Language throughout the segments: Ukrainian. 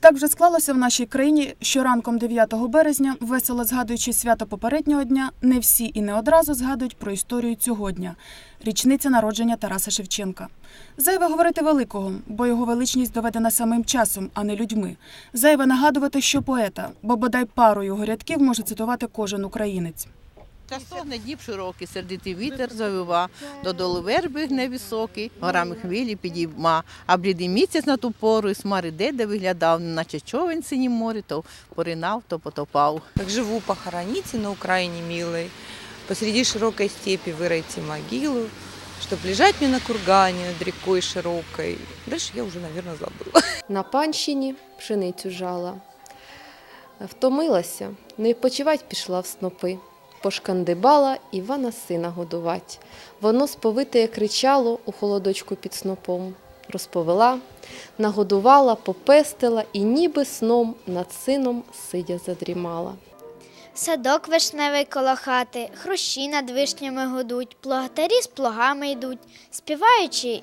Так вже склалося в нашій країні, що ранком 9 березня, весело згадуючи свято попереднього дня, не всі і не одразу згадують про історію цього дня річниця народження Тараса Шевченка. Зайве говорити великого, бо його величність доведена самим часом, а не людьми. Зайве нагадувати, що поета, бо бодай пару його рядків може цитувати кожен українець. Та стогне днів широкий, сердитий вітер завива, додолу верби гне високий, горами хвилі підійма, а блідий місяць на ту пору, і смар іде, де виглядав, наче човен синім морі, то поринав, то потопав. Как живу, похороните на Украине, милой. Посреди широкой степи выройте могилу, чтоб лежать мне на кургане над рекой широкой. Дальше я уже, наверное, забыла. На панщині пшеницю жала. Втомилася, не відпочивать пішла в снопи. Пошкандибала Івана сина годувать. Воно сповите кричало у холодочку під снопом. Розповела, нагодувала, попестила і ніби сном над сином сидя задрімала. Садок вишневий коло хати, хрущі над вишнями гудуть, плугатарі з плугами йдуть, співаючи,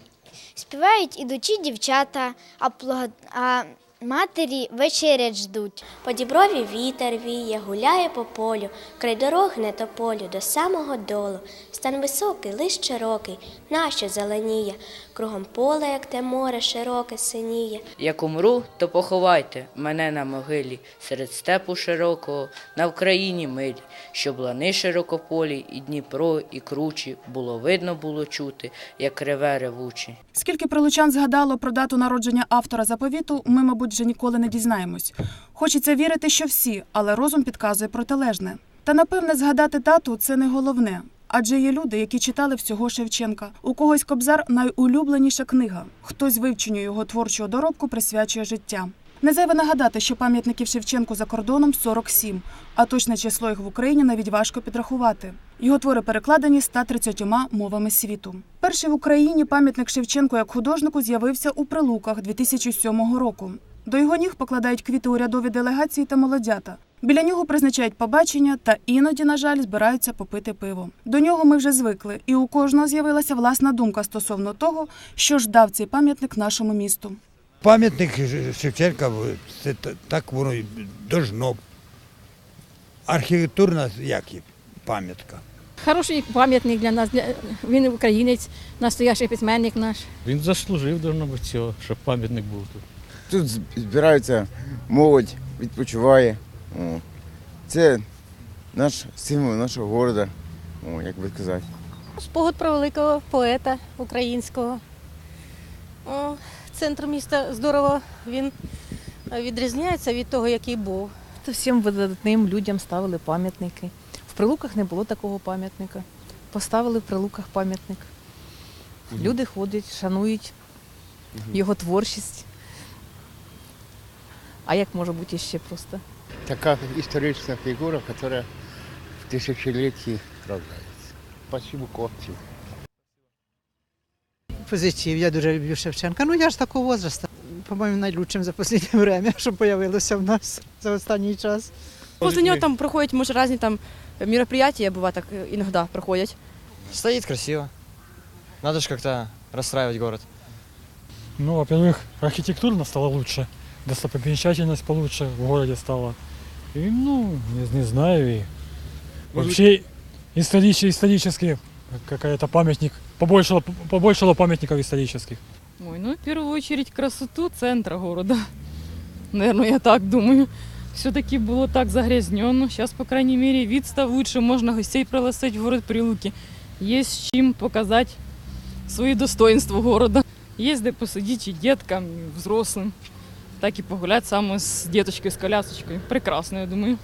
співають ідучі дівчата, а, плуга... а матері вечерять ждуть. По діброві вітер віє, гуляє по полю, край дорог не тополю до самого долу. Стан високий, лиш широкий, нащо зеленіє, кругом поле, як те море, широке синіє. Як умру, то поховайте мене на могилі серед степу широкого, на Вкраїні милі, щоб лани широкополі, і Дніпро, і кручі, було видно було чути, як реве ревучі. Скільки прилучан згадало про дату народження автора заповіту, ми, мабуть, вже ніколи не дізнаємось. Хочеться вірити, що всі, але розум підказує протилежне. Та напевне згадати дату це не головне. Адже є люди, які читали всього Шевченка. У когось Кобзар найулюбленіша книга. Хтось вивченню його творчого доробку присвячує життя. Не зайве нагадати, що пам'ятників Шевченку за кордоном 47, а точне число їх в Україні навіть важко підрахувати. Його твори перекладені 130 мовами світу. Перший в Україні пам'ятник Шевченку як художнику з'явився у Прилуках 2007 року. До його ніг покладають квіти урядові делегації та молодята. Біля нього призначають побачення та іноді, на жаль, збираються попити пиво. До нього ми вже звикли, і у кожного з'явилася власна думка стосовно того, що ж дав цей пам'ятник нашому місту. Пам'ятник Шевченка, це так воно і должно. Архітектурна як є пам'ятка. Хороший пам'ятник для нас. Для... Він українець, настоящий письменник наш. Він заслужив давно б цього, щоб пам'ятник був тут. Тут з- збирається молодь, відпочиває. О. Це наш символ нашого міста, О, як би сказати. Спогад про великого поета українського. О, центр міста здорово він відрізняється від того, який був. То всім видатним людям ставили пам'ятники. В Прилуках не було такого пам'ятника. Поставили в Прилуках пам'ятник. Люди ходять, шанують його творчість. А як може бути ще просто? Така історична фігура, яка в тисячолітті рождається. Спасибо хлопців. Позитив, я дуже люблю Шевченка. Ну я ж такого возраста. По-моєму, найлучшим за останнє время, що з'явилося в нас за останній час. После нього там проходять, може, різні там мероприятия, бывает так э, иногда проходять. Стоит красиво. Надо же как-то расстраивать город. Ну, во-первых, архитектурно стало лучше, достопримечательность получше в городе стала. И, ну, не, не знаю, и вообще исторически, исторически какая-то памятник, побольшало, побольшало памятников исторических. Ой, ну, в первую очередь, красоту центра города. Наверное, я так думаю. Все-таки было так загрязненно. Сейчас, по крайней мере, вид став лучше. Можно гостей пригласить в город Прилуки. Есть с чем показать свои достоинства города. Есть де посидеть и деткам, и взрослым. Так і погулять саме з діточкою, з колясочкой. Прекрасно, я думаю.